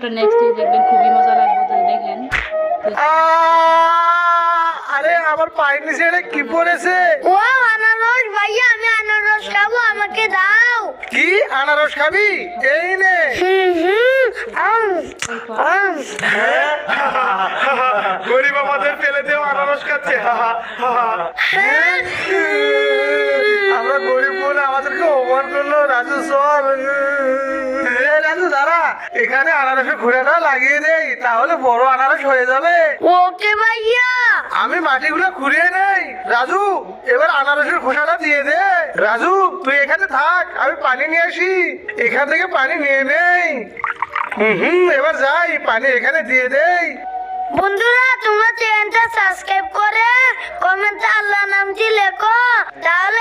ভিডিওটা নেক্সট দেখবেন খুবই মজা লাগবে তাহলে দেখেন আরে আমার পায়ের নিচে এটা কি পড়েছে? ও আনারস ভাইয়া আমি আনারস খাব আমাকে দাও। কি? আনারস খাবি? এই নে। গরিব আমাদের ফেলে দেও আনারস খাচ্ছে। আমরা গরিব বলে আমাদেরকে অপমান করল রাজু সর রাজু দাঁড়া। এখানে আনারসের ঘুরেটা লাগিয়ে দেই তাহলে বড় আনারস হয়ে যাবে। ওকে ভাইয়া। আমি মাটিগুলো খুঁড়িয়ে নেই। রাজু এবার আনারসের খোসাটা দিয়ে দে। রাজু তুই এখানে থাক আমি পানি নিয়ে আসি। এখান থেকে পানি নিয়ে নেই। হুম হুম এবার যাই পানি এখানে দিয়ে দেই। বন্ধুরা তোমরা চ্যানেলটা সাবস্ক্রাইব করে কমেন্টে আল্লাহ নামটি লেখো তাহলে